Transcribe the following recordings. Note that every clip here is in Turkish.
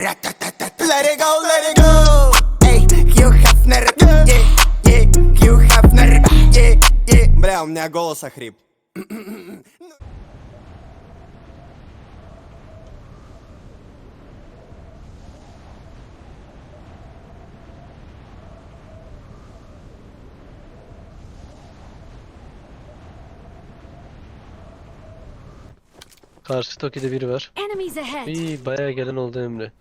Let it go, let it go. Эй, Хью Хафнер, yeah, yeah, Хью Хафнер, yeah, yeah. Бля, у меня голос охрип. Karşı Toki'de biri var. İyi bayağı gelen oldu Emre.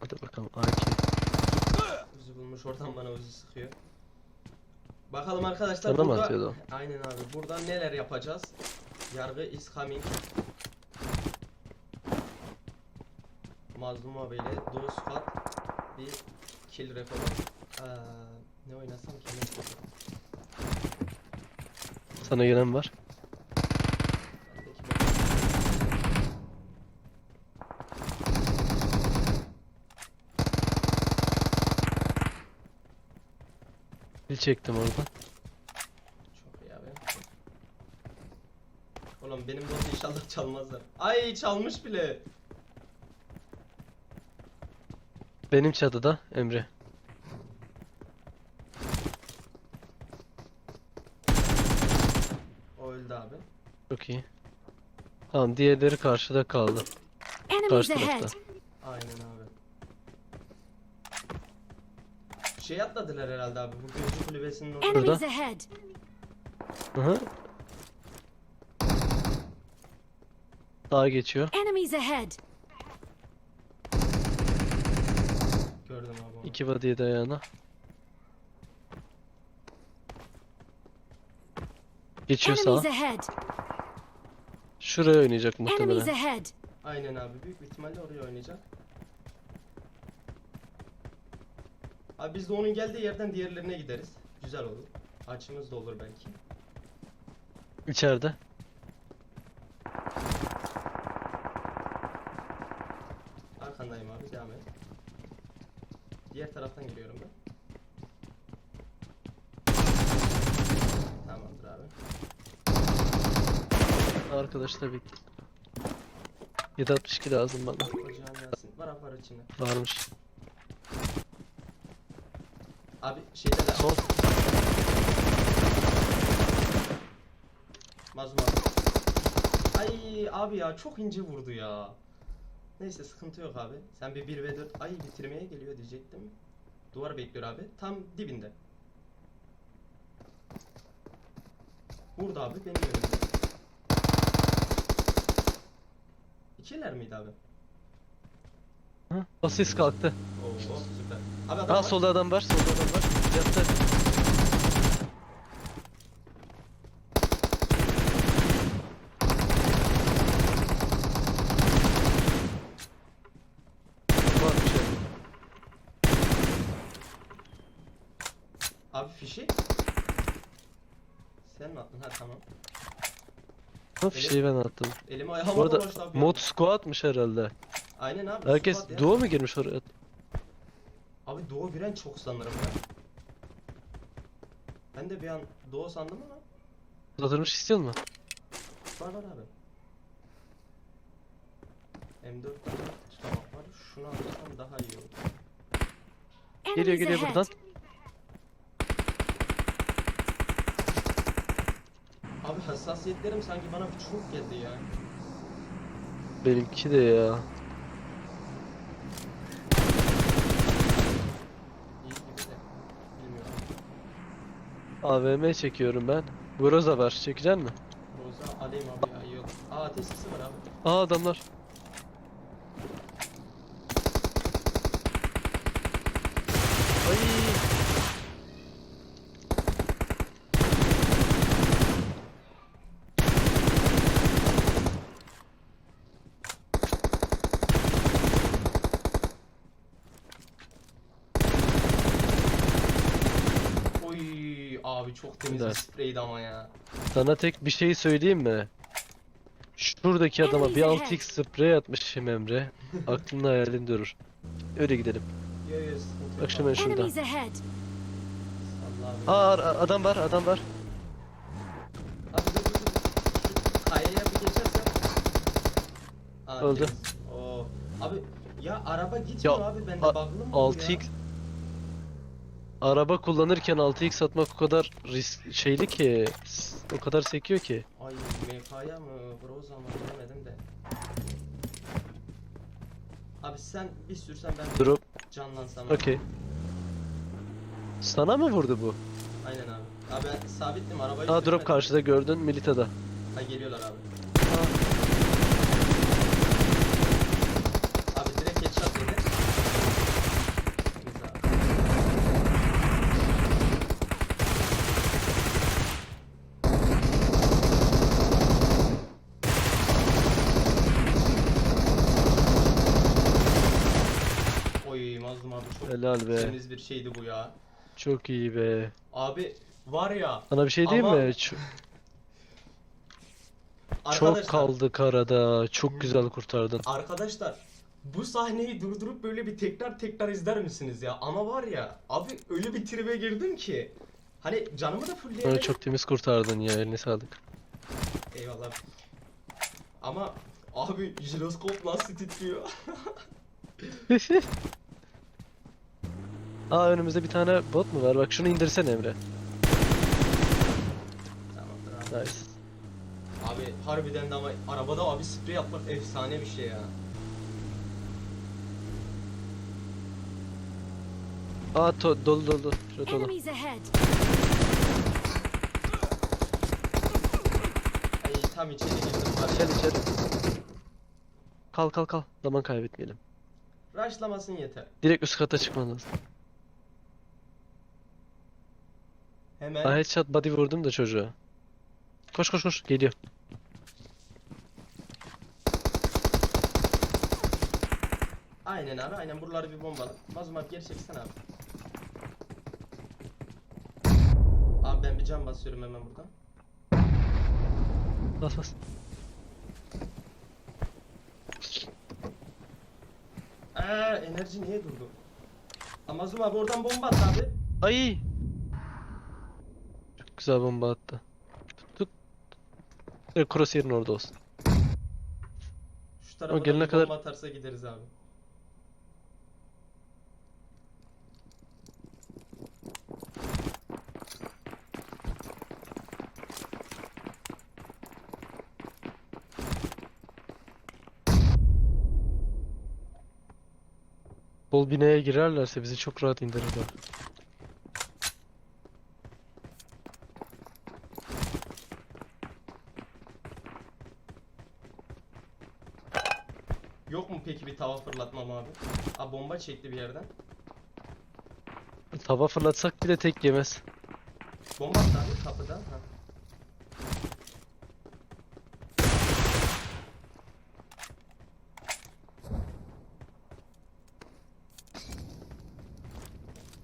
Hadi bakalım AK. Uzi bulmuş oradan bana uzi sıkıyor. Bakalım arkadaşlar Sana mı burada... atıyordu Aynen abi. Burada neler yapacağız? Yargı is coming. Mazlum abiyle Doğu Squad bir kill rekoru. Aa, ne oynasam ki? Ne Sana gelen var. Bir çektim oradan. Çok iyi abi. Oğlum benim botu inşallah çalmazlar. Ay çalmış bile. Benim çatıda Emre. O öldü abi. Çok iyi. Tamam diğerleri karşıda kaldı. Enemies Karşı ahead! tarafta. Aynen abi. Şey atladılar herhalde abi. Bu gözcü kulübesinin orada. Enemies ahead! Hı hı. Sağa geçiyor. Enemies ahead! Gördüm abi onu. İki body'ye de Geçiyor sağa. Enemies ahead! Şuraya oynayacak Enemies muhtemelen. ahead! Aynen abi. Büyük bir ihtimalle oraya oynayacak. Abi biz de onun geldiği yerden diğerlerine gideriz. Güzel olur. Açımız da olur belki. İçeride. Arkandayım abi. Devam et. Diğer taraftan geliyorum ben. Tamamdır abi. Arkadaşlar bir 762 lazım bana. Gelsin. Var apar içinde. Varmış. Abi şeyde de Sol. Mazlum abi. Ay abi ya çok ince vurdu ya. Neyse sıkıntı yok abi. Sen bir 1 ve 4 ay bitirmeye geliyor diyecektim. Duvar bekliyor abi. Tam dibinde. Burada abi benim önümde. İkiler miydi abi? Hı? O sis kalktı. Oo süper. Abi adam Aa var. solda adam var. Solda adam var. Yattı. Var bir şey. Abi fişi. Sen mi attın? Ha tamam. Ha fişeği ben attım. Elimi ayağıma Bu arada dolaştı abi. mod squat'mış herhalde. Aynen abi. Herkes squat ya. doğu mu girmiş oraya? Abi Doğu giren çok sanırım ya. Ben de bir an Doğu sandım ama Uzatılmış istiyor mu? var var abi. M4 tane tutamak var. Şunu alsam daha iyi olur. Geliyor Enemies geliyor ahead! buradan. Abi hassasiyetlerim sanki bana çok geldi ya. Benimki de ya. AVM çekiyorum ben. Groza var. Çekecek mi? Roza alayım abi ya olur. Aa ateş sesi var abi. Aa adamlar. Ay. Oy abi çok temiz bir spreydi ama ya. Sana tek bir şey söyleyeyim mi? Şuradaki adama bir Enemies 6x sprey atmışım Emre. Aklında hayalin durur. Öyle gidelim. Bak şimdi abi. şurada. Enemies ahead! Aa ar- adam var adam var. Abi dur dur dur. Şu Kayaya bir geçer Öldü. Oo. Abi ya araba gitmiyor Ya, abi bende a- bug'lı mı bu ya? 6x Araba kullanırken 6x atmak o kadar risk şeyli ki o kadar sekiyor ki. Ay MK'ya mı? Groza mı? Bilemedim de. Abi sen bir sürsen ben Drop. canlansam. Okey. Sana mı vurdu bu? Aynen abi. Abi ben sabittim arabayı. Aa drop sürmedim. karşıda gördün Milita'da. Ha geliyorlar abi. Abi direkt headshot yedi. Temiz abi. Oy mazlum abi çok Bir şeydi bu ya. Çok iyi be. Abi var ya Sana bir şey diyeyim Ama- mi? Ç- arkadaşlar çok kaldık arada. Çok güzel kurtardın. Arkadaşlar bu sahneyi durdurup böyle bir tekrar tekrar izler misiniz ya? Ama var ya abi öyle bir tribe girdim ki hani canımı da Onu fullleyemedim. çok temiz kurtardın ya. Eline sağlık. Eyvallah. Ama abi jiroskop nasıl titriyor? Aa önümüzde bir tane bot mu var? Bak şunu indirsene Emre. Tamamdır abi. Nice. Abi harbiden de ama arabada abi sprey yapmak efsane bir şey ya. Aa to dolu dolu. Şurada dolu. Enemies ahead. Ay tam içeri girdim var Gel ya. içeri. Kal kal kal. Zaman kaybetmeyelim. Rushlamasın yeter. Direkt üst kata çıkman lazım. Hemen Aa headshot body vurdum da çocuğa. Koş koş koş. Geliyor. aynen abi aynen buraları bir bombala. Mazlum abi geri çeksen abi. Abi ben bir cam basıyorum hemen buradan. Bas bas. Aa enerji niye durdu? Amazum abi oradan bomba at abi. Ay. Güzel bomba attı. Tut tut. Direkt crosshair'in orada olsun. Şu tarafa da gelene bir kadar- bomba atarsa gideriz abi. Bol binaya girerlerse bizi çok rahat indirirler. Yok mu peki bir tava fırlatmam abi? Aa bomba çekti bir yerden. Tava fırlatsak bile tek yemez. Bomba at abi kapıdan. Ha.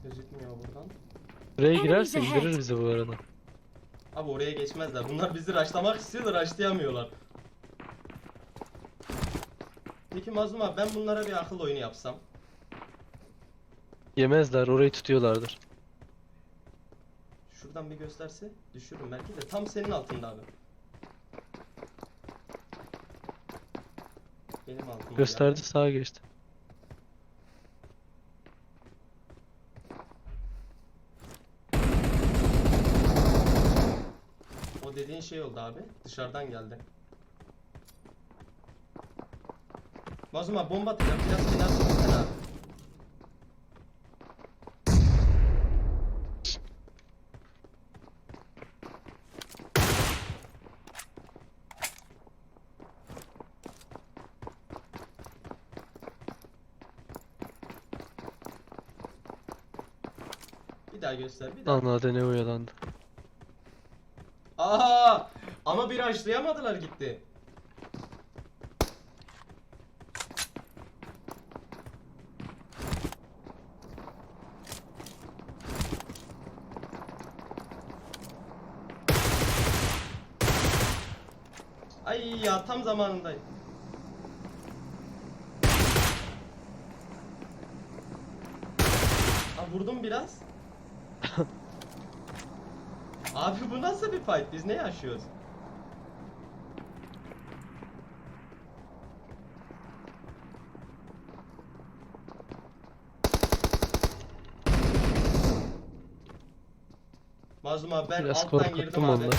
Gözükmüyor buradan. Buraya girerse indirir bizi bu arada. Abi oraya geçmezler. Bunlar bizi raşlamak istiyorlar, raşlayamıyorlar. Peki Mazlum abi ben bunlara bir akıl oyunu yapsam. Yemezler orayı tutuyorlardır. Şuradan bir gösterse düşürürüm belki de tam senin altında abi. Benim altımda. Gösterdi sağa geçti. O dediğin şey oldu abi. Dışarıdan geldi. Mazlum abi bomba atacağım. Biraz gitsene abi. Bir daha göster. Bir daha. Anladı ne uyalandı. Aa! Ama bir açlayamadılar gitti. Ay ya tam zamanındayım. Aa, vurdum biraz. Abi bu nasıl bir fight? Biz ne yaşıyoruz? Mazlum abi ben Biraz alttan girdim abi. onları.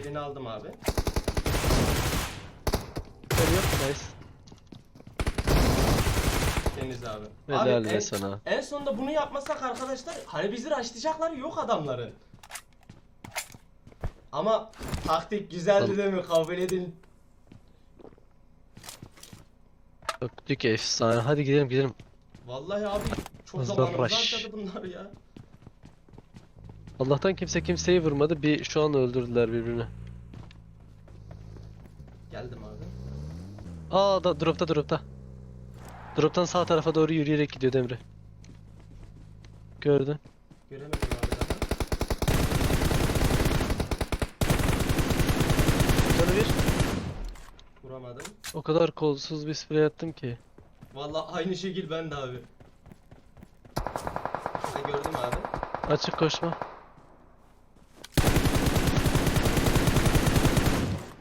Birini aldım abi. Geliyor. Nice. Temiz abi. Helal abi en, sana. en sonunda bunu yapmasak arkadaşlar hani bizi raşlayacakları yok adamların. Ama taktik güzeldi Tamam. değil mi? Kabul edin. Döktük efsane. Hadi gidelim gidelim. Vallahi abi çok rush. harcadı bunlar ya. Allah'tan kimse kimseyi vurmadı. Bir şu an öldürdüler birbirini. Geldim abi. Aa da dropta dropta. Droptan sağ tarafa doğru yürüyerek gidiyor Demre. Gördün. Göremedim abi daha. Canı bir. Vuramadım. O kadar kolsuz bir sprey attım ki. Vallahi aynı şekil ben de abi. Ha, gördüm abi. Açık koşma.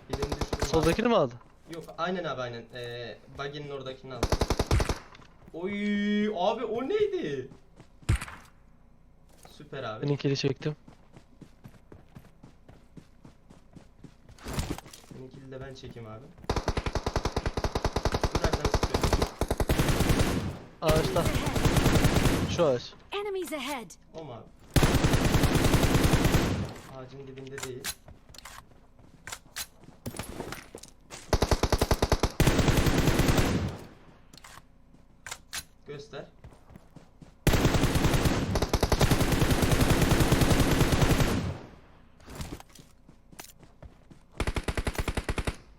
Birini düşürdüm abi. Soldakini mi aldı? Yok aynen abi aynen. Ee, buggy'nin oradakini aldım. Oy abi o neydi? Süper abi. Benimkini çektim. Benimkini de ben çekeyim abi. Bu nereden sıkıyor? Ağaçta. Şu ağaç. Enemies ahead! O mu abi? Ağacın dibinde değil. Göster.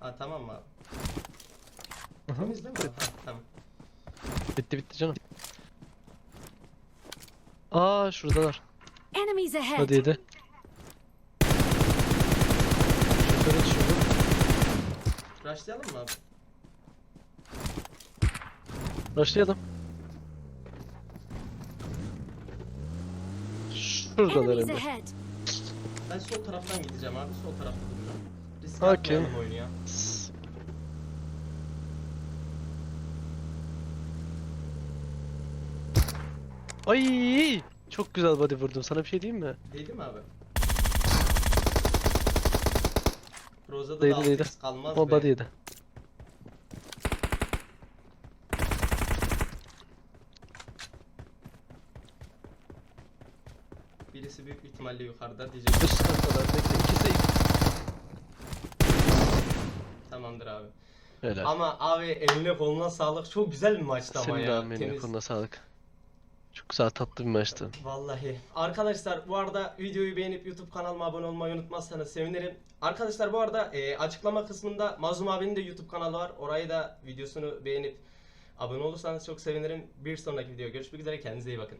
Ha tamam mı abi? Hı hı. Temiz değil mi? abi? Ha, tamam. Bitti bitti canım. Aa şuradalar. Enemies ahead! Hadi yedi. Şoföre düşürdüm. Rushlayalım mı abi? Başlayalım. Şuradalar Enemies Emre. ahead! Ben sol taraftan gideceğim abi. Sol tarafta duracağım. Risk Okey. atmayalım oyunu ya. Ay! Çok güzel body vurdum. Sana bir şey diyeyim mi? Değdi mi abi? Roza'da Değdi, da değdi. 6x kalmaz O be. body yedi. Birisi büyük ihtimalle yukarıda diyecek. Üst kattalar. Bekle. İkisi Tamamdır abi. Helal. Ama abi eline koluna sağlık. Çok güzel bir maçtı ama Senin de ya. amin Temiz. koluna sağlık. Çok güzel tatlı bir maçtı. Vallahi. Arkadaşlar bu arada videoyu beğenip YouTube kanalıma abone olmayı unutmazsanız sevinirim. Arkadaşlar bu arada e, açıklama kısmında Mazlum abinin de YouTube kanalı var. Orayı da videosunu beğenip abone olursanız çok sevinirim. Bir sonraki video görüşmek üzere. Kendinize iyi bakın.